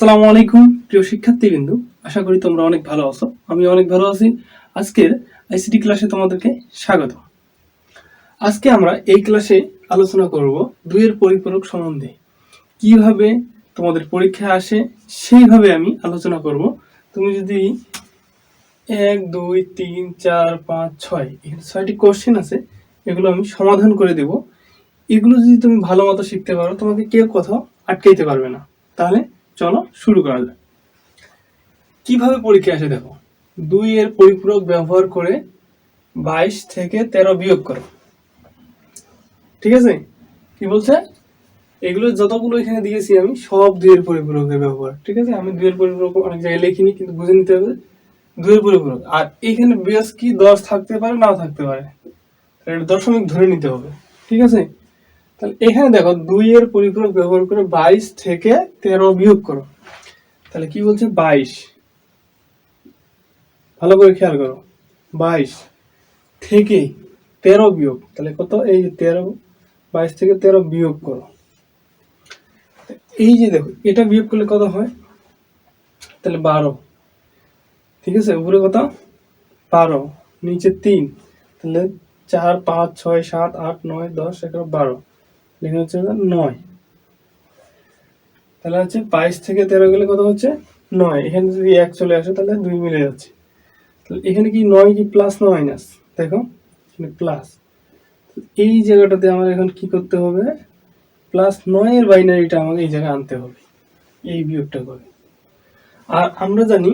আসসালামু আলাইকুম, প্রিয় শিক্ষার্থীবৃন্দ। আশা করি তোমরা অনেক ভালো আছো। আমি অনেক ভালো আছি। আজকের আইসিটি ক্লাসে তোমাদেরকে স্বাগত। আজকে আমরা এই ক্লাসে আলোচনা করব দুইয়ের পরিপূরক সম্বন্ধে। কীভাবে তোমাদের পরীক্ষায় আসে, সেইভাবে আমি আলোচনা করব। তুমি যদি এক, দুই, তিন, চার, পাঁচ, ছয়, এখানে ছয়টি কোশ্চেন আছে, এগুলো আমি সমাধান করে দেব। এগুলো যদি তুমি ভালো মতো শিখতে পারো, তোমাকে কেউ কোথাও আটকাইতে পারবে না। তাহলে চলো শুরু করা যাক। কীভাবে পরীক্ষা আসে দেখো, দুই এর পরিপূরক ব্যবহার করে বাইশ থেকে তেরো বিয়োগ করো। ঠিক আছে? কি বলছে? এগুলো যতগুলো এখানে দিয়েছি আমি, সব দুইয়ের পরিপূরকের ব্যবহার। ঠিক আছে? আমি দুইয়ের পরিপূরক অনেক জায়গায় লিখিনি, কিন্তু বুঝে নিতে হবে। দুইয়ের পরিপূরক। আর এখানে বেশ কি দশ থাকতে পারে, নাও থাকতে পারে। দশমিক ধরে নিতে হবে। ঠিক আছে? তাহলে এখানে দেখো দুই এর পরিপূরক ব্যবহার করে বাইশ থেকে তেরো বিয়োগ করো। তাহলে কি বলছে? বাইশ। ভালো করে খেয়াল করো। বাইশ থেকে তেরো বিয়োগ। তাহলে কত? এই যে তেরো, বাইশ থেকে তেরো বিয়োগ করো। এই যে দেখো, এটা বিয়োগ করলে কত হয়? তাহলে বারো। ঠিক আছে? উপরে কত? বারো। নিচে তিন। তাহলে চার, পাঁচ, ছয়, সাত, আট, নয়, দশ, এগারো, বারো। লেখা হচ্ছে নয়। তাহলে হচ্ছে বাইশ থেকে তেরো গেলে কত হচ্ছে? নয়। এখানে যদি এক চলে আসে, তাহলে দুই মিলে যাচ্ছে। তাহলে এখানে কি নয় কি প্লাস না মাইনাস দেখো প্লাস এই জায়গাটাতে আমার এখন কি করতে হবে? প্লাস নয়ের বাইনারিটা আমাকে এই জায়গায় আনতে হবে। এই বিয়োগটা করে। আর আমরা জানি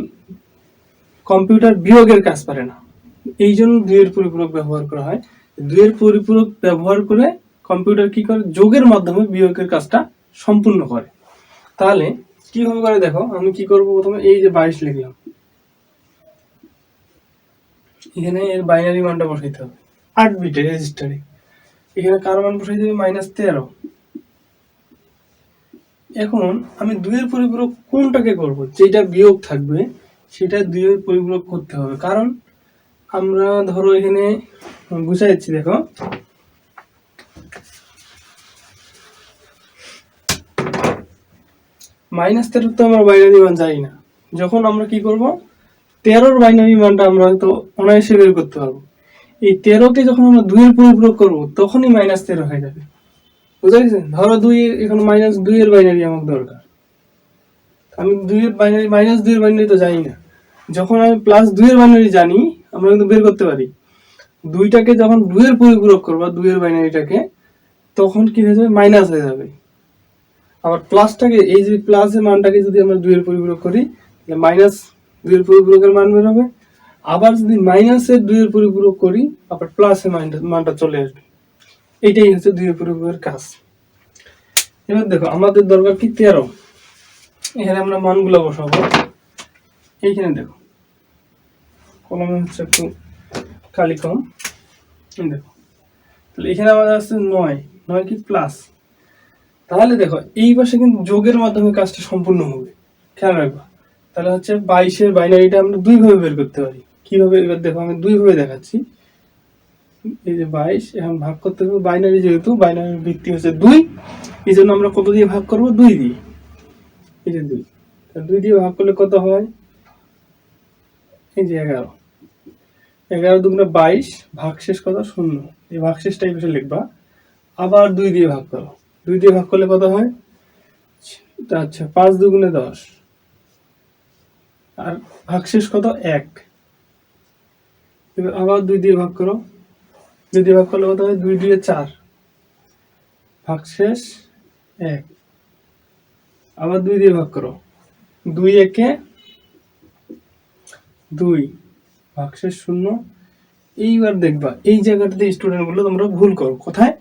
কম্পিউটার বিয়োগের কাজ পারে না। এই জন্য দুইয়ের পরিপূরক ব্যবহার করা হয়। দুইয়ের পরিপূরক ব্যবহার করে কম্পিউটার কি করে? যোগের মাধ্যমে বিয়োগের কাজটা সম্পূর্ণ করে। তাহলে কীভাবে করে দেখো? আমি কি করব প্রথমে? এই যে বাইশ লিখলাম। এখানে এর বাইনারি মানটা বসাইতে হবে। আট বিটে রেজিস্টারে এখানে কার মান বসাইতে হবে? মাইনাস তেরো। এখন আমি দুইয়ের পরিপূরক কোনটাকে করব? যেটা বিয়োগ থাকবে, সেটা দুইয়ের পরিপূরক করতে হবে। কারণ আমরা ধরো এখানে বুঝাইছি দেখো। মাইনাস তেরো তো আমরা বাইনারি মান জানি না। যখন আমরা কি করব? তেরোর বাইনারি মানটা আমরা হয়তো অনায়াসে বের করতে পারব। এই তেরোকে যখন আমরা দুইয়ের পরিপূরক করব, তখনই মাইনাস তেরো হয়ে যাবে। বুঝা গেছে ধরো দুই এখন মাইনাস দুইয়ের বাইনারি আমার দরকার। আমি দুইয়ের বাইনারি মাইনাস দুইয়ের বাইনারি তো জানি না। যখন আমি প্লাস দুইয়ের বাইনারি জানি, আমরা কিন্তু বের করতে পারি। দুইটাকে যখন দুইয়ের পরিপূরক করব, দুইয়ের বাইনারিটাকে, তখন কি হয়ে যাবে? মাইনাস হয়ে যাবে। আবার প্লাসটাকে, এই যে প্লাসের মানটাকে যদি আমরা দুইয়ের পরিপূরক করি, তাহলে মাইনাস দুইয়ের পরিপূরকের মান বের হবে। আবার যদি মাইনাসের দুইয়ের পরিপূরক করি, আবার প্লাসের মানটা মানটা চলে আসবে। এটাই হচ্ছে দুইয়ের পরিপূরকের কাজ। এবার দেখো, আমাদের দরকার কি? তেরো। এখানে আমরা মানগুলো বসাবো। এইখানে দেখো, কলমে হচ্ছে একটু কালি কম দেখো, তাহলে এখানে আমাদের আছে নয়। নয় কি? প্লাস তাহলে দেখো, এই পাশে কিন্তু যোগের মাধ্যমে কাজটা সম্পূর্ণ হবে। খেয়াল রাখবা। তাহলে হচ্ছে বাইশের বাইনারিটা আমরা দুই ভাবে বের করতে পারি। কীভাবে? এবার দেখো, আমি দুই ভাবে দেখাচ্ছি। এই যে বাইশ, এখন ভাগ করতে হবে বাইনারি যেহেতু বাইনারির ভিত্তি হচ্ছে দুই। এই জন্য আমরা কত দিয়ে ভাগ করব? দুই দিয়ে। এই যে দুই। দুই দিয়ে ভাগ করলে কত হয়? এই যে এগারো। এগারো দুগুণে বাইশ, ভাগশেষ কত? শূন্য। এই ভাগশেষটা এই লিখবা। আবার দুই দিয়ে ভাগ করো। দুই দিয়ে ভাগ করলে কত হয়? আচ্ছা পাঁচ দুগুণে দশ। আর ভাগশেষ কত? এক। এবার আবার দুই দিয়ে ভাগ করো। দুই দিয়ে ভাগ করলে কত হয়? দুই দিয়ে চার। ভাগশেষ এক। আবার দুই দিয়ে ভাগ করো। দুই একে দুই। ভাগশেষ শূন্য। এইবার দেখবা, এই জায়গাটাতে স্টুডেন্টগুলো তোমরা ভুল করো। কোথায়?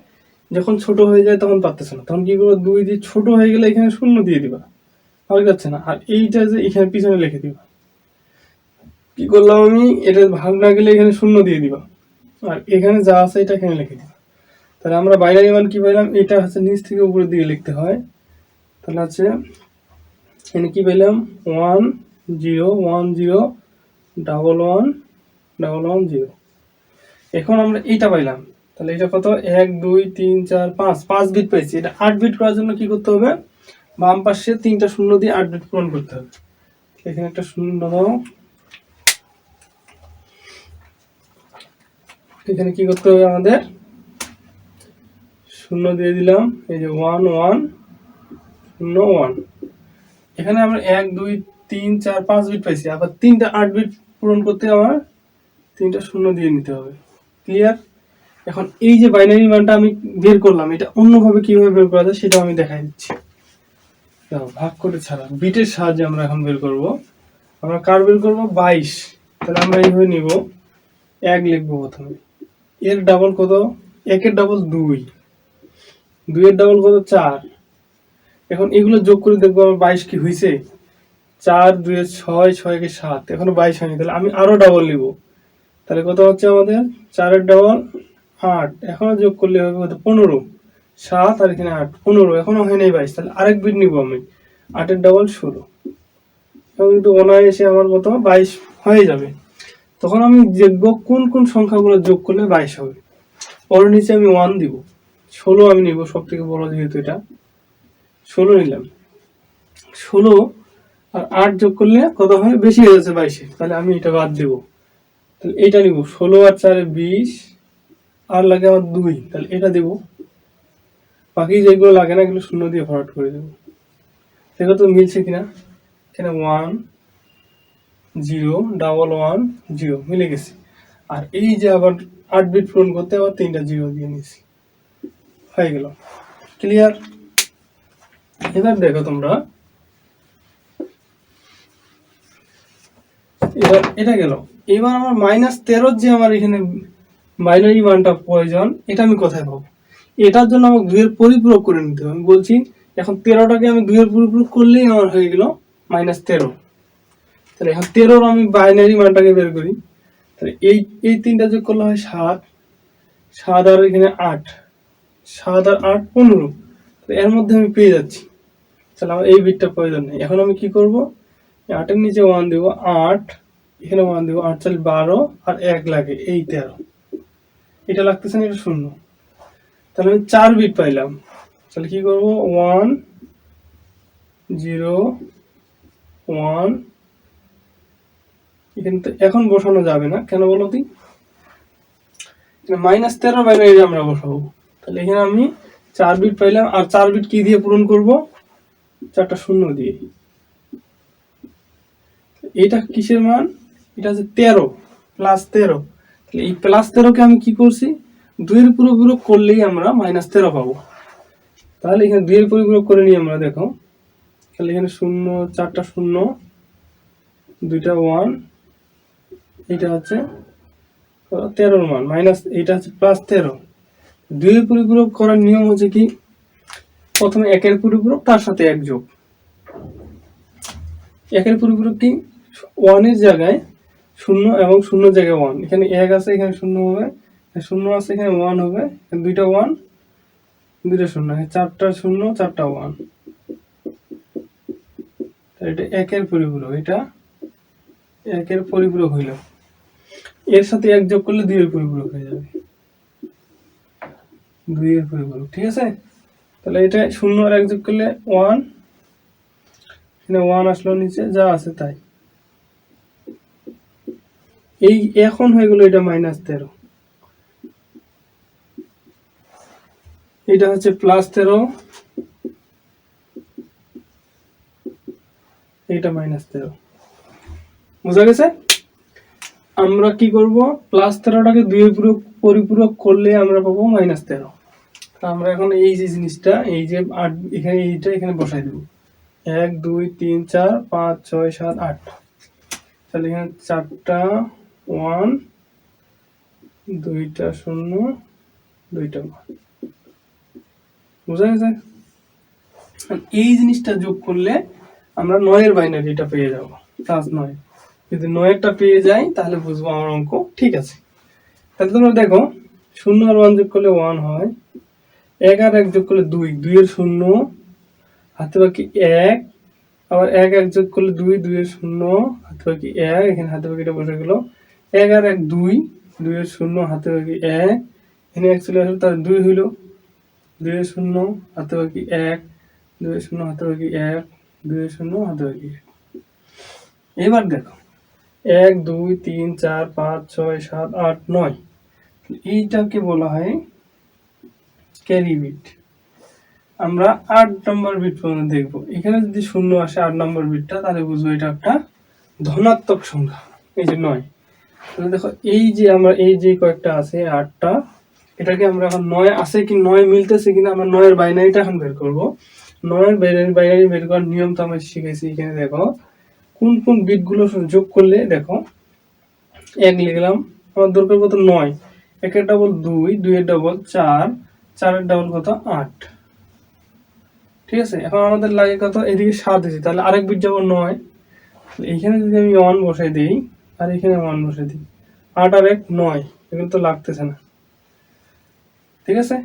যখন ছোট হয়ে যায় তখন পারতেছে না। তখন কি করব? দুই দিয়ে ছোট হয়ে গেলে এখানে শূন্য দিয়ে দিবা। হয়ে যাচ্ছে না। আর এইটা যে এখানে পিছনে লিখে দিবা। কি করলাম আমি? এটা ভাগ না গেলে এখানে শূন্য দিয়ে দিবা। আর এখানে যা আছে এটা এখানে লিখে দিবা। তাহলে আমরা বাইনারি মান কি পাইলাম? এটা হচ্ছে নিচ থেকে উপরের দিকে লিখতে হয়। তাহলে হচ্ছে এখানে কি পেলাম one zero one zero, double one double one zero. এখন আমরা এইটা পাইলাম। তাহলে এটা কত? এক, দুই, তিন, চার, পাঁচ। পাঁচ বিট পেয়েছি। এটা আট বিট করার জন্য কি করতে হবে? বাম পাশে তিনটা শূন্য দিয়ে আট বিট পূরণ করতে হবে। এখানে একটা শূন্য দাও। এখানে কি করতে হবে আমাদের? শূন্য দিয়ে দিলাম। এই যে ওয়ান ওয়ান শূন্য ওয়ান এখানে আমরা এক, দুই, তিন, চার, পাঁচ বিট পাইছি আবার তিনটা আট বিট পূরণ করতে আমার তিনটা শূন্য দিয়ে নিতে হবে। ক্লিয়ার এখন এই যে বাইনারি মানটা আমি বের করলাম, এটা অন্যভাবে কীভাবে বের করা যায় সেটাও আমি দেখাই দিচ্ছি। ভাগ করে ছাড়া বিটের সাহায্যে আমরা এখন বের করব। আমরা কার বের করব? বাইশ। তাহলে আমরা এইভাবে নিব। এক লিখব প্রথমে। এর ডাবল কত? একের ডাবল দুই। দুইয়ের ডাবল কত? চার। এখন এগুলো যোগ করে দেখব আমার বাইশ কি হয়েছে চার, দুয়ে ছয় ছয় কে সাত। এখনও বাইশ হয়নি। তাহলে আমি আরও ডাবল নিব। তাহলে কত হচ্ছে আমাদের? চারের ডাবল আট, এখনও যোগ করলে হবে কত পনেরো। সাত আর এখানে আট, পনেরো, এখনও হয় নাই বাইশ, তাহলে আরেক বিট নিব আমি। আটের ডাবল ষোলো। এখন কিন্তু অনায়াসে আমার কত বাইশ হয়ে যাবে। তখন আমি দেখব কোন কোন সংখ্যাগুলো যোগ করলে বাইশ হবে। ওর নিচে আমি ওয়ান দিব। ষোলো আমি নিব সব থেকে বড় যেহেতু এটা। ষোলো নিলাম। ষোলো আর আট যোগ করলে কত হয়? বেশি হয়ে যাচ্ছে বাইশে। তাহলে আমি এটা বাদ দেবো। তাহলে এটা নিব। ষোলো আর চারে বিশ আর লাগে আমার দুই, তাহলে এটা দেব। বাকি যেগুলো লাগে না, এগুলো শূন্য দিয়ে ভরাট করে দেবো। দেখো তো মিলছে কিনা? এখানে one zero double one zero মিলে গেছে। আর এই যে আবার আট বিট পূরণ করতে আবার তিনটা জিরো দিয়ে নিয়েছি। হয়ে গেল। ক্লিয়ার এবার দেখো তোমরা। এবার এটা গেল। এবার আমার মাইনাস তেরোর যে আমার এখানে বাইনারি মানটা প্রয়োজন, এটা আমি কোথায় পাবো? এটার জন্য আমাকে দুইয়ের পরিপূরক করে নিতে হবে। আমি বলছি, এখন তেরোটাকে আমি দুইয়ের পরিপূরক করলেই আমার হয়ে গেল মাইনাস তেরো। তাহলে এখন তেরোর আমি বাইনারি মানটাকে বের করি। তাহলে এই এই তিনটা যোগ করলে হয় সাত। সাত আর এখানে আট। সাত আর আট পনেরো। এর মধ্যে আমি পেয়ে যাচ্ছি। তাহলে আমার এই বিটটা প্রয়োজন নেই। এখন আমি কি করব? আটের নিচে ওয়ান দেবো আট, এখানে ওয়ান দেবো আট চাল বারো আর এক লাগে, এই তেরো। এটা লাগতেছে না, এটা শূন্য। তাহলে আমি চার বিট পাইলাম। তাহলে কি করব? ওয়ান জিরো ওয়ান এখানে তো এখন বসানো যাবে না। কেন বলো তুই মাইনাস তেরো বাইনারি আমরা বসাবো। তাহলে এখানে আমি চার বিট পাইলাম। আর চার বিট কি দিয়ে পূরণ করব? চারটা শূন্য দিয়ে। এটা কিসের মান? এটা হচ্ছে তেরো প্লাস তেরো। তাহলে এই প্লাস তেরোকে আমি কি করছি? দুইয়ের পরিপূরক করলেই আমরা মাইনাস তেরো পাবো। তাহলে এখানে দুইয়ের পরিপূরক করে নিই আমরা, দেখো। তাহলে এখানে শূন্য, চারটা শূন্য, দুইটা ওয়ান এটা হচ্ছে তেরোর মান। মাইনাস এটা হচ্ছে প্লাস তেরো। দুইয়ের পরিপূরক করার নিয়ম হচ্ছে কি? প্রথমে একের পরিপূরক, তার সাথে এক যোগ। একের পরিপূরক কি? ওয়ানের জায়গায় শূন্য এবং শূন্য জায়গায় ওয়ান এখানে এক আছে, এখানে শূন্য হবে শূন্য আছে, এখানে ওয়ান হবে। দুইটা ওয়ান দুইটা শূন্য। চারটা শূন্য, চারটা ওয়ান এটা একের পরিপূরক, এটা একের পরিপূরক হইল। এর সাথে এক যোগ করলে দুইয়ের পরিপূরক হয়ে যাবে। দুইয়ের পরিপূরক, ঠিক আছে? তাহলে এটা শূন্য আর এক যোগ করলে ওয়ান এখানে ওয়ান আসলো নিচে, যা আছে তাই। এই এখন হয়ে গেল এটা মাইনাস তেরো। এটা হচ্ছে প্লাস তেরো। এটা মাইনাস তেরো। বোঝা গেছে? আমরা কি করব? প্লাস তেরোটাকে দুই পূরক পরিপূরক করলে আমরা পাবো মাইনাস তেরো। আমরা এখন এই যে জিনিসটা, এই যে আট, এখানে এইটা এখানে বসাই দেবো। এক, দুই, তিন, চার, পাঁচ, ছয়, সাত, আট। তাহলে এখানে চারটা ওয়ান, দুইটা শূন্য, দুইটা ওয়ান। বোঝা গেছে? এই জিনিসটা যোগ করলে আমরা নয়ের বাইনারিটা পেয়ে যাব প্লাস নয়। যদি নয়েরটা পেয়ে যাই, তাহলে বুঝব আমার অঙ্ক ঠিক আছে। তাহলে তোমরা দেখো, শূন্য আর ওয়ান যোগ করলে ওয়ান হয়, এক আর এক যোগ করলে দুই, দুইয়ের শূন্য, হাতে বাকি এক, আবার এক এক যোগ করলে দুই, দুইয়ের শূন্য, হাতে বাকি এক, এখানে হাতে বাকিটা বসে গেল এক আর এক দুই দুইয়ের শূন্য হাতে বাকি এক। এখানে এক চলে আসলো তার দুই হইল। দুইয়ের শূন্য হাতে বাকি এক। দুই শূন্য হাতে বাকি এক। দুই শূন্য হাতে বাকি। এবার দেখো। এক, দুই, তিন, চার, পাঁচ, ছয়, সাত, আট, নয়। এইটাকে বলা হয় ক্যারি বিট আমরা আট নম্বর বিট পর্যন্ত দেখব। এখানে যদি শূন্য আসে আট নম্বর বিটটা তাহলে বুঝব এটা একটা ধনাত্মক সংখ্যা। এই যে নয়। দেখো, এই যে আমরা, এই যে কয়েকটা আছে, আটটা, এটাকে আমরা এখন নয়, আছে কি নয়, মিলতেছে কিনা আমরা নয়ের বাইনারিটা এখন বের করব। নয়ের বাইনারি বাইনারি বের করার নিয়ম তো আমরা শিখেছি এখানে, দেখো। কোন কোন বিটগুলো যোগ করলে, দেখো, এক লিখলাম আমার দরকার কত নয়, একের ডাবল দুই, দুইয়ের ডাবল চার, চারের ডাবল কত আট। ঠিক আছে, এখন আমাদের লাগে কত, এদিকে সাত এসে তাহলে আরেক বিট যাব নয়। এইখানে যদি আমি ওয়ান বসাই দিই আর এখানে ওয়ান বসে দিই। আট আর এক নয় এগুলো তো লাগতেছে না। ঠিক আছে?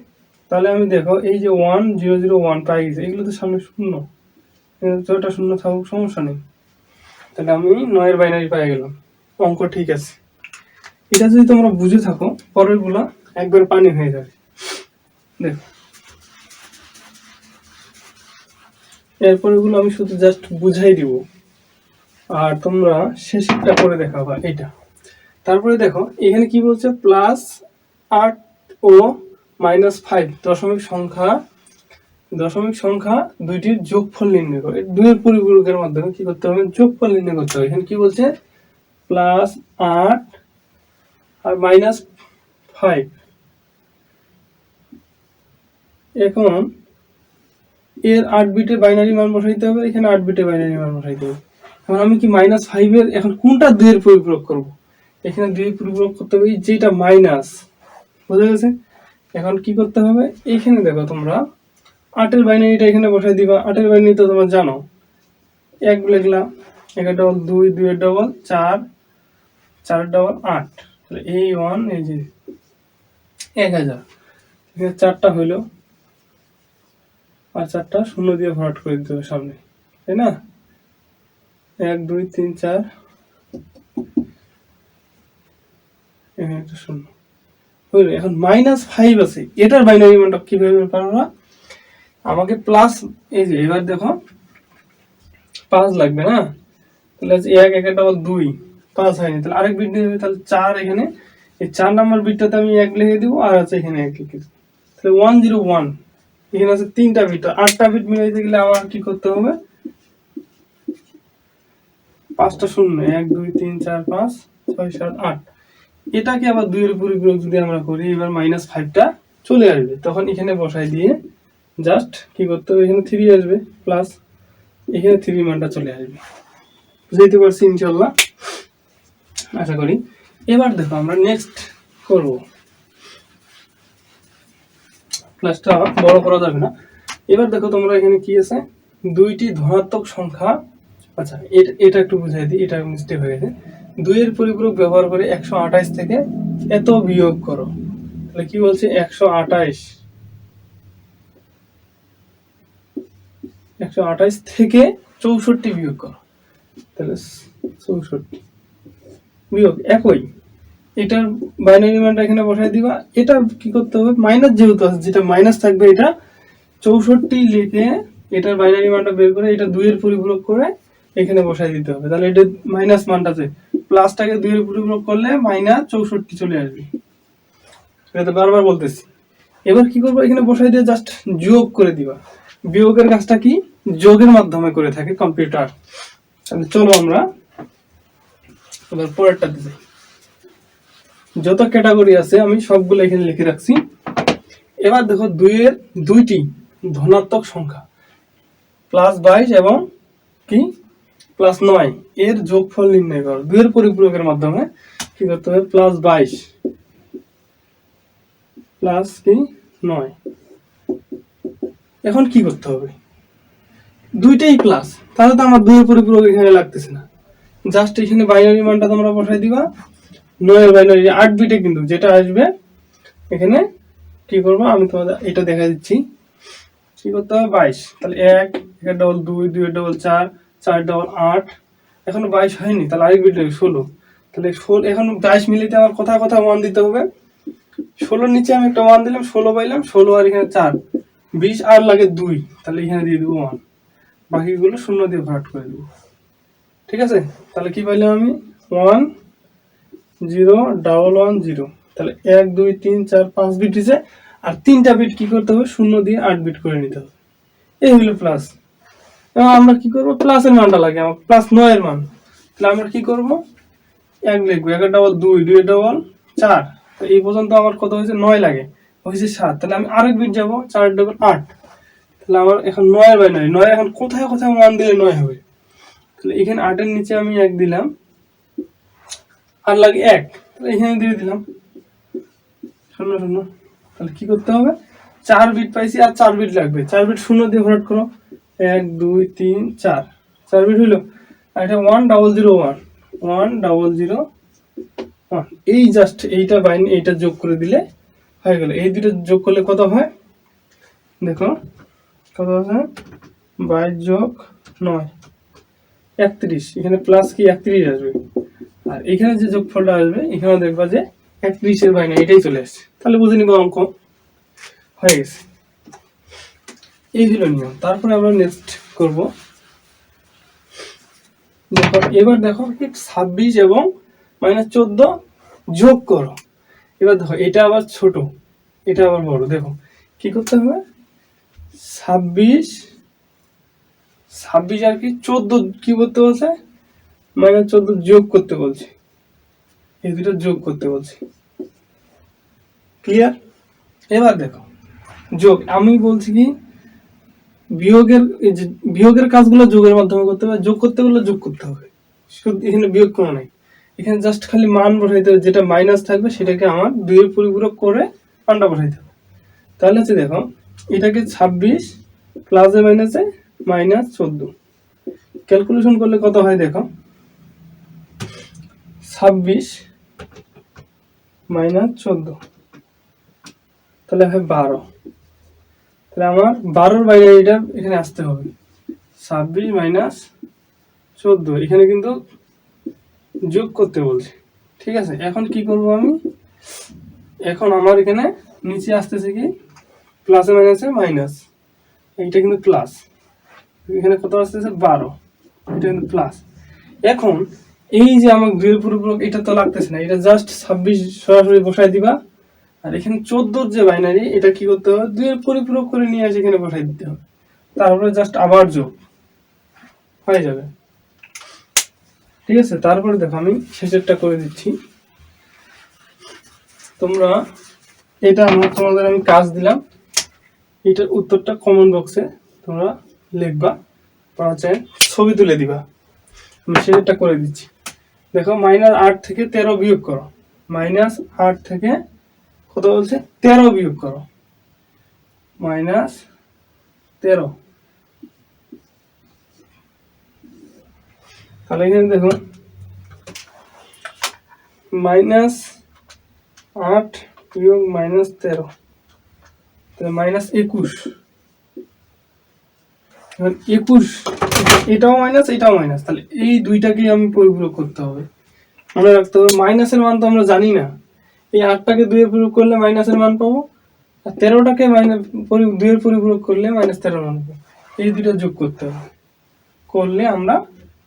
তাহলে আমি দেখো, এই যে ওয়ান জিরো জিরো ওয়ান পাই গেছে, এগুলো তো সামনে শূন্য। এটা শূন্য থাকুক, সমস্যা নেই। তাহলে আমি নয়ের বাইনারি পাই গেলাম। অঙ্ক ঠিক আছে। এটা যদি তোমরা বুঝে থাকো পরেরগুলা একবার পানি হয়ে যাবে। দেখো। এরপর এগুলো আমি শুধু জাস্ট বুঝাই দিব। আর তোমরা শেষেরটা করে দেখাবা এটা তারপরে দেখো, এখানে কি বলছে? প্লাস আট ও মাইনাস ফাইভ, দশমিক সংখ্যা দশমিক সংখ্যা দুইটির যোগফল নির্ণয় করে। দুইয়ের পরিপূরকের মাধ্যমে কি করতে হবে? যোগফল নির্ণয় করতে হবে। এখানে কি বলছে? প্লাস আট আর মাইনাস ফাইভ। এখন এর আট বিটের বাইনারি মান বসাইতে হবে, এখানে আট বিটের বাইনারি মান বসাইতে হবে। এখন আমি কি মাইনাস ফাইভের এখন কোনটা দুইয়ের পরিপূরক করব? এখানে দুইয়ের পরিপূরক করতে হবে যেটা মাইনাস বুঝা গেছে? এখন কি করতে হবে? এখানে দেখো তোমরা, আটের বাইনারিটা এখানে বসাই দিবা। আটের বাইনারি তো তোমরা জানো। এক লিখলাম একের ডবল দুই দুই দুইয়ের ডবল চার, চারের ডবল আট। তাহলে এই ওয়ান এই যে এক হাজার। এখানে চারটা হইল। আর চারটা শূন্য দিয়ে ভরাট করে দিতে হবে সামনে। তাই না? এক, দুই, তিন, চার। শূন্য। বুঝলে? এখন মাইনাস ফাইভ আছে। এটার বাইনারি মানটা কীভাবে করব আমাকে প্লাস এই যে এবার দেখো, পাঁচ লাগবে না? তাহলে এক এক ডাবল দুই। পাঁচ হয়নি। তাহলে আরেক বিট দেবে, তাহলে চার এখানে। এই চার নাম্বার বিটটাতে আমি এক লিখে দিব, আর আছে এখানে এক লিখে দেবো। তাহলে ওয়ান জিরো ওয়ান এখানে আছে তিনটা বিট আটটা বিট মিলাইতে গেলে আমার কি করতে হবে? পাঁচটা শূন্য, এক, দুই, তিন, চার, পাঁচ, ছয়, সাত, আট। এটাকে আবার দুইয়ের পরিপূরক যদি আমরা করি, এবার মাইনাস ফাইভটা চলে আসবে। তখন এখানে বসাই দিয়ে জাস্ট কি করতে হবে? এখানে থ্রি আসবে প্লাস এখানে থ্রি মানটা চলে আসবে। বুঝতে পারছি ইনশাল্লাহ? আশা করি। এবার দেখো আমরা নেক্সট করব। ক্লাসটা বড় করা যাবে না। এবার দেখো তোমরা এখানে কি আছে? দুইটি ধনাত্মক সংখ্যা আচ্ছা এটা এটা একটু বুঝাই দিই, এটা মিস্টেক হয়ে গেছে। দুইয়ের পরিপূরক ব্যবহার করে একশো আঠাইশ থেকে এত বিয়োগ করো। তাহলে কি বলছে? একশো আঠাইশ একশো আঠাইশ থেকে চৌষট্টি বিয়োগ করো। তাহলে চৌষট্টি। বিয়োগ একই। এটার বাইনারি মানটা এখানে বসাই দিবা। এটা কি করতে হবে? মাইনাস যেহেতু আছে, যেটা মাইনাস থাকবে এটা চৌষট্টি লিখে এটার বাইনারি মানটা বের করে এটা দুইয়ের পরিপূরক করে এখানে বসাই দিতে হবে। তাহলে এটা মাইনাস মানটাতে প্লাসটাকে দুই দুইয়ের পরিপূরক করলে মাইনাস চৌষট্টি চলে আসবে। এটা তো বারবার বলতেছি। এবার কি করব? এখানে বসাই দিয়ে জাস্ট যোগ করে দিবা। বিয়োগের কাজটা কি? যোগের মাধ্যমে করে থাকে কম্পিউটার তাহলে চলো আমরা এবার পরেরটা দিতে যত ক্যাটাগরি আছে, আমি সবগুলো এখানে লিখে রাখছি। এবার দেখো দুইয়ের দুইটি ধনাত্মক সংখ্যা। প্লাস বাইশ এবং কি? প্লাস নয় এর যোগফল নির্ণয় করো। দুইয়ের পরিপূরকের মাধ্যমে কি করতে হবে? প্লাস বাইশ। প্লাস কি? নয়। এখন কি করতে হবে? দুইটাই প্লাস তাহলে তো আমার দুইয়ের পরিপূরক এখানে লাগতেছে না। জাস্ট এখানে বাইনারি মানটা তোমরা বসাই দিবা। নয়ের বাইনারি আট বিটে কিন্তু যেটা আসবে, এখানে কি করব? আমি তোমাদের এটা দেখা দিচ্ছি। কি করতে হবে? বাইশ। তাহলে এক একের ডবল দুই দুই ডবল চার চার ডবল আট। এখনও বাইশ হয়নি, তাহলে আরেক বিট লাগবে ষোলো। তাহলে ষোলো এখন বাইশ মিলিতে আমার কোথায় কোথায় ওয়ান দিতে হবে। ষোলোর নিচে আমি একটা ওয়ান দিলাম, ষোলো পাইলাম, ষোলো আর এখানে চার। বিশ আর লাগে দুই, তাহলে এখানে দিয়ে দেবো ওয়ান বাকিগুলো শূন্য দিয়ে ভাট করে দেবো। ঠিক আছে? তাহলে কি পাইলাম আমি? One zero double one zero তাহলে এক, দুই, তিন, চার, পাঁচ বিট দিছে। আর তিনটা বিট কি করতে হবে? শূন্য দিয়ে আট বিট করে নিতে হবে। এই হলো প্লাস এবার আমরা কি করব? প্লাসের মানটা লাগে আমার প্লাস নয়ের মান। তাহলে আমরা কি করব? এক লিখব, এক ডাবল দুই দুই ডাবল চার। তো এই পর্যন্ত আমার কত হয়েছে? নয় লাগে। হয়েছে সাত। তাহলে আমি আরেক বিট যাব চার ডাবল আট। তাহলে আমার এখন নয়ের বাইনারি নয় এখন কোথায় কোথায় মান দিলে নয় হবে? তাহলে এখানে আটের নিচে আমি এক দিলাম। আর লাগে এক। তাহলে এখানে দিয়ে দিলাম। শূন্য শূন্য। তাহলে কি করতে হবে? চার বিট পাইছি আর চার বিট লাগবে। চার বিট শূন্য দিয়ে ভরাট করো। এক, দুই, তিন, চার। চার বিট হইল। আর এটা one double zero one one double zero one এই জাস্ট এইটা বাইন এইটা যোগ করে দিলে হয়ে গেল। এই দুটো যোগ করলে কত হয়? দেখো, কত আছে? বাইশ যোগ নয়। একত্রিশ। এখানে প্লাস কি? একত্রিশ আসবে। আর এখানে যে যোগফলটা আসবে এখানে দেখবা যে একত্রিশের বাইনা এটাই চলে আসছে। তাহলে বুঝে নিব অঙ্ক। হয়ে গেছে। এই হলো নিয়ম। তারপরে আমরা নেক্সট করব। দেখো, এবার দেখো কি ছাব্বিশ এবং মাইনাস চোদ্দ যোগ করো। এবার দেখো, এটা আবার ছোট, এটা আবার বড়। দেখো, কি করতে হবে? ছাব্বিশ ছাব্বিশ আর কি চোদ্দ কি করতে বলছে? মাইনাস চোদ্দ যোগ করতে বলছে। এই দুটো যোগ করতে বলছে। ক্লিয়ার এবার দেখো, যোগ, আমি বলছি কি? বিয়োগের বিয়োগের কাজগুলো যোগের মাধ্যমে করতে হবে যোগ করতে গেলে যোগ করতে হবে। এখানে বিয়োগ কোনো নাই। এখানে জাস্ট খালি মান বসাইতে হবে, যেটা মাইনাস থাকবে সেটাকে আমার দুইয়ের পরিপূরক করে মানটা বসাইতে হবে। তাহলে হচ্ছে দেখো, এটাকে ছাব্বিশ প্লাসে মাইনাসে মাইনাস চোদ্দ। ক্যালকুলেশন করলে কত হয় দেখো? ছাব্বিশ মাইনাস চোদ্দ। তাহলে হয় বারো। তাহলে আমার বারোর বাইরে এটা এখানে আসতে হবে। ছাব্বিশ মাইনাস চোদ্দ, এখানে কিন্তু যোগ করতে বলছে। ঠিক আছে? এখন কি করব আমি? এখন আমার এখানে নিচে আসতেছে কি? প্লাসে মাইনাসে মাইনাস এইটা কিন্তু প্লাস এখানে কত আসতেছে? বারো। এটা কিন্তু প্লাস এখন এই যে আমার পরিপূরক এটা তো লাগতেছে না। এটা জাস্ট ছাব্বিশ সরাসরি বসাই দিবা। আর এখানে চোদ্দোর যে বাইনারি, এটা কি করতে হবে? দুইয়ের পরিপূরক করে নিয়ে এসে এখানে বসাই দিতে হবে। তারপরে জাস্ট আবার যোগ হয়ে যাবে। ঠিক আছে, তারপরে দেখো আমি শেষেরটা করে দিচ্ছি। তোমরা, এটা আমার, তোমাদের আমি কাজ দিলাম। এটার উত্তরটা কমেন্ট বক্সে তোমরা লিখবা বা হচ্ছে ছবি তুলে দিবা। আমি সেটা করে দিচ্ছি। দেখো মাইনাস আট থেকে তেরো বিয়োগ করো। মাইনাস আট থেকে কত বলছে? তেরো বিয়োগ করো। মাইনাস তেরো। তাহলে এখানে দেখুন, মাইনাস আট বিয়োগ মাইনাস তেরো। তাহলে মাইনাস একুশ। একুশ, এটাও মাইনাস এটাও মাইনাস। তাহলে এই দুইটাকেই আমি পরিপূরক করতে হবে। মনে রাখতে হবে, মাইনাসের মান তো আমরা জানি না। এই আটটাকে দুইয়ের পরিপূরক করলে মাইনাসের মান পাবো, আর তেরোটাকে মাইনাস দুইয়ের পরিপূরক করলে মাইনাস তেরো মান পাবো। এই দুইটা যোগ করতে হবে। করলে আমরা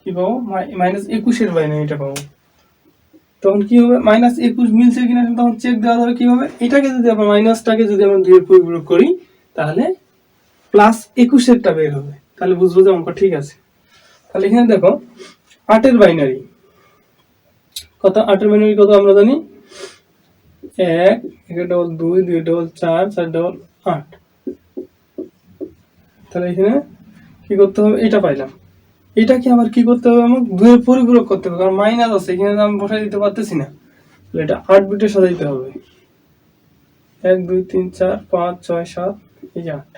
কি পাবো? মাইনাস একুশের বাইরে এটা পাবো। তখন কি হবে? মাইনাস একুশ মিলছে কিনা তখন চেক দেওয়া যাবে কি হবে এটাকে যদি আমরা মাইনাসটাকে যদি আমরা দুইয়ের পরিপূরক করি, তাহলে প্লাস একুশেরটা বের হবে। তাহলে বুঝব যে অঙ্ক ঠিক আছে। তাহলে এখানে দেখো, আটের বাইনারি। কত? আটের বাইনারি কত আমরা জানি? এক এক ডবল দুই দুই ডবল চার চার ডবল আট। তাহলে এখানে কি করতে হবে? এটা পাইলাম। এটাকে আবার কি করতে হবে আমাকে? দুয়ের পরিপূরক করতে হবে, কারণ মাইনাস আছে, এখানে আমি বসাই দিতে পারতেছি না। তাহলে এটা আট বিটে সাজাইতে হবে। এক, দুই, তিন, চার, পাঁচ, ছয়, সাত, এই আট।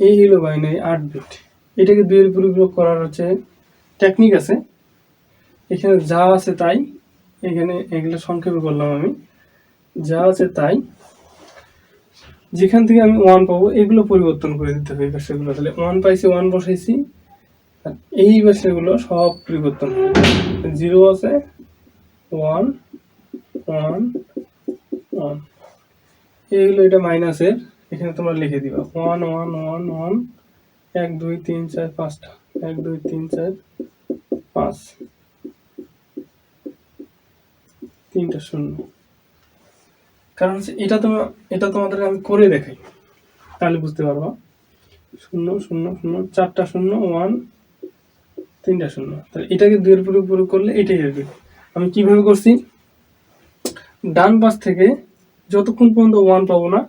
এই হলো বাইনারি আট বিট এটাকে দুইয়ের পরিপূরক করার হচ্ছে টেকনিক আছে। এখানে যা আছে তাই। এখানে এগুলো সংক্ষেপে করলাম আমি। যা আছে তাই। যেখান থেকে আমি ওয়ান পাবো, এগুলো পরিবর্তন করে দিতে হবে এই পাশেগুলো তাহলে ওয়ান পাইছি ওয়ান বসাইছি এই পাশেগুলো সব পরিবর্তন হবে। জিরো আছে ওয়ান ওয়ান ওয়ান এইগুলো এটা মাইনাসের এখানে তোমরা লিখে দিবা। ওয়ান ওয়ান ওয়ান ওয়ান এক, দুই, তিন, চার, পাঁচটা। এক, দুই, তিন, চার, পাঁচ। তিনটা শূন্য। কারণ হচ্ছে এটা তোমার এটা তোমাদের আমি করে দেখাই। তাহলে বুঝতে পারবা। শূন্য শূন্য শূন্য, চারটা শূন্য ওয়ান তিনটা শূন্য। তাহলে এটাকে দুইয়ের পুরো পুরো করলে এটাই আসবে আমি কীভাবে করছি? ডান পাশ থেকে যতক্ষণ পর্যন্ত ওয়ান পাবো না,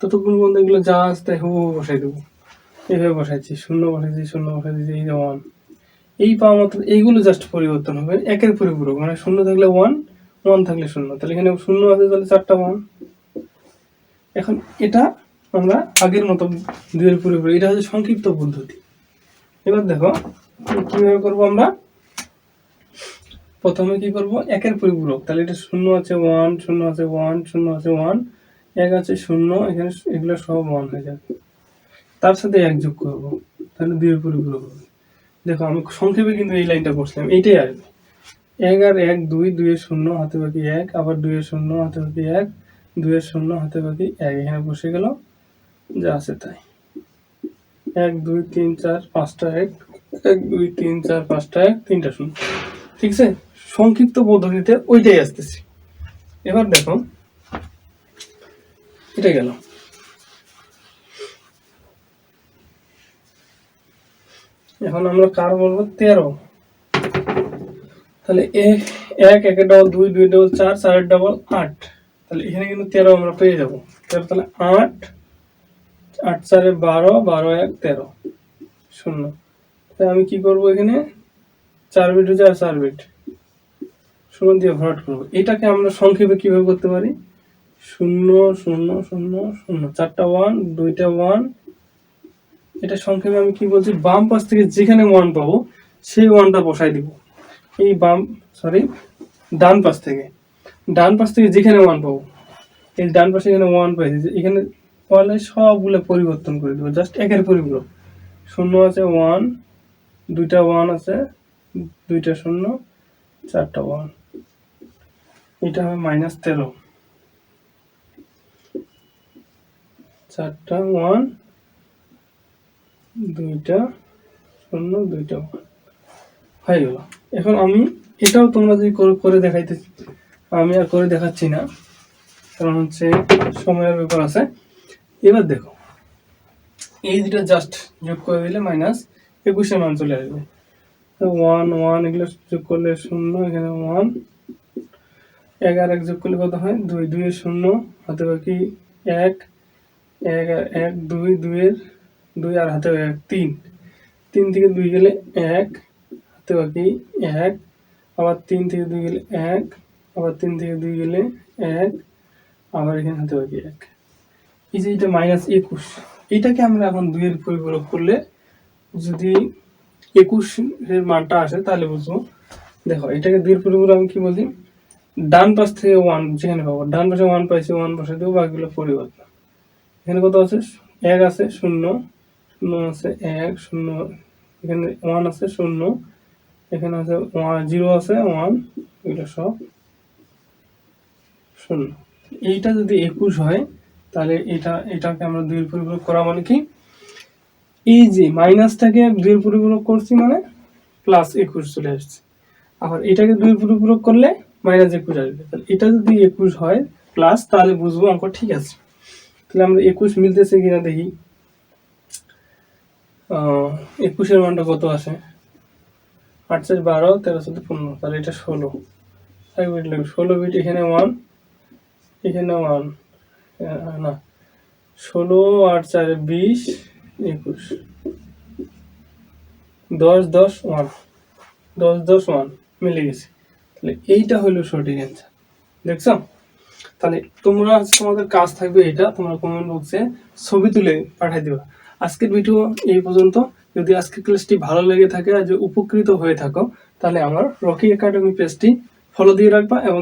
ততক্ষণ পর্যন্ত এগুলো যা আসতে হু হু বসাই দেবো। এইভাবে বসাইছি, শূন্য বসাইছি শূন্য বসাইছি, এই যে ওয়ান এই পাওয়া মাত্র এইগুলো জাস্ট পরিবর্তন হবে, একের পরিপূরক মানে শূন্য থাকলে ওয়ান ওয়ান থাকলে শূন্য। তাহলে এখানে শূন্য আছে, তাহলে চারটা ওয়ান এখন এটা আমরা আগের মতো দুইয়ের পরিপূরক এটা হচ্ছে সংক্ষিপ্ত পদ্ধতি। এবার দেখো কীভাবে করব আমরা? প্রথমে কি করব? একের পরিপূরক, তাহলে এটা শূন্য আছে ওয়ান শূন্য আছে ওয়ান শূন্য আছে ওয়ান এক আছে শূন্য, এখানে এগুলো সব ওয়ান হয়ে যাবে। তার সাথে এক যোগ করব, তাহলে দুইয়ের পরিপূরক হবে। দেখো, আমি সংক্ষেপে কিন্তু এই লাইনটা করছিলাম এইটাই আসবে। এক আর এক দুই দুইয়ের শূন্য, হাতে বাকি এক, আবার দুইয়ের শূন্য, হাতে বাকি এক দুইয়ের শূন্য হাতে বাকি এক, এখানে বসে গেল, যা আছে তাই। এক, দুই, তিন, চার, পাঁচটা, এক এক, দুই, তিন, চার, পাঁচটা, এক, তিনটা শূন্য। ঠিক আছে? সংক্ষিপ্ত পদ্ধতিতে ওইটাই আসতেছি। এবার দেখো, এটা গেল। এখন আমরা কার বলব? তেরো। তাহলে এক এক ডবল দুই দুই ডবল চার, চারের ডবল আট। তাহলে এখানে কিন্তু তেরো আমরা পেয়ে যাব। তেরো তাহলে আট আট চারে বারো বারো এক তেরো, শূন্য। তাই আমি কি করব এখানে? চার বিট হচ্ছে আর চার বিট শূন্য দিয়ে ভরাট করব। এটাকে আমরা সংক্ষেপে কীভাবে করতে পারি? শূন্য শূন্য শূন্য শূন্য। চারটা ওয়ান দুইটা ওয়ান এটা সংক্ষেপে আমি কি বলছি? বাম পাশ থেকে যেখানে ওয়ান পাবো, সেই ওয়ানটা বসাই দিব। এই বাম সরি ডান পাশ থেকে। ডান পাশ থেকে যেখানে ওয়ান পাবো, এই ডান পাশে এখানে ওয়ান পাইছি যে এখানে পারলে সবগুলো পরিবর্তন করে দেবো জাস্ট একের পরিপূরক। শূন্য আছে ওয়ান দুইটা ওয়ান আছে, দুইটা শূন্য, চারটা ওয়ান এটা হবে মাইনাস তেরো। চারটা ওয়ান দুইটা শূন্য, দুইটা ওয়ান হয়ে গেল। এখন আমি এটাও তোমরা যদি করে দেখাইতে আমি আর করে দেখাচ্ছি না, কারণ হচ্ছে সময়ের ব্যাপার আছে। এবার দেখো, এই দুটো জাস্ট যোগ করে দিলে মাইনাস একুশের মান চলে আসবে। ওয়ান ওয়ান এগুলো যোগ করলে শূন্য, এখানে ওয়ান এক আর এক যোগ করলে কত হয়? দুই দুইয়ের শূন্য, হাতে বাকি এক এক আর এক, দুই, দুইয়ের, দুই আর হাতে এক, তিন। তিন থেকে দুই গেলে এক, হাতে বাকি এক, আবার তিন থেকে দুই গেলে এক আবার তিন থেকে দুই গেলে এক, আবার এখানে হতে বাকি এক। এই যে এটা মাইনাস একুশ, এটাকে আমরা এখন দুইয়ের পরিপূরক করলে যদি একুশ এর মানটা আসে তাহলে বুঝব। দেখো, এটাকে দুইয়ের পরিপূরক আমি কি বলি ডান পাশ থেকে ওয়ান যেখানে পাবো, ডান পাশে ওয়ান পাইছি ওয়ান পাশে দেবো, বাকিগুলো পরিবর্তন। এখানে কত আছে? এক আছে, শূন্য শূন্য আছে এক, শূন্য, এখানে ওয়ান আছে, শূন্য, এখানে আছে ওয়ান জিরো আছে ওয়ান এগুলো সব শূন্য এইটা যদি একুশ হয়, তাহলে এটা, এটাকে আমরা দুইয়ের পরিপূরক করা মানে কি? এই যে মাইনাসটাকে দুইয়ের পরিপূরক করছি মানে প্লাস একুশ চলে আসছে। আবার এটাকে দুই পরিপূরক করলে মাইনাস একুশ আসবে। তাহলে এটা যদি একুশ হয় প্লাস তাহলে বুঝব অঙ্ক ঠিক আছে। তাহলে আমরা একুশ মিলতেছে কিনা দেখি। একুশের মানটা কত আসে? আট চার বারো, তেরো চোদ্দ, পনেরো। তাহলে এটা ষোলো। ষোলো বিট এখানে ওয়ান এখানে ওয়ান না, ষোলো আট চারে বিশ, একুশ। দশ দশ ওয়ান দশ দশ ওয়ান মিলে গেছে। তাহলে এইটা হলো সঠিক অ্যান্সার দেখছ? তাহলে তোমরা তোমাদের কাজ থাকবে এটা, তোমরা কমেন্ট বক্সে ছবি তুলে পাঠিয়ে দিবা। আজকের ভিডিও এই পর্যন্ত। যদি আজকের ক্লাসটি ভালো লেগে থাকে আর যে উপকৃত হয়ে থাকো, তাহলে আমার রকি একাডেমি পেজটি ফলো দিয়ে রাখবা এবং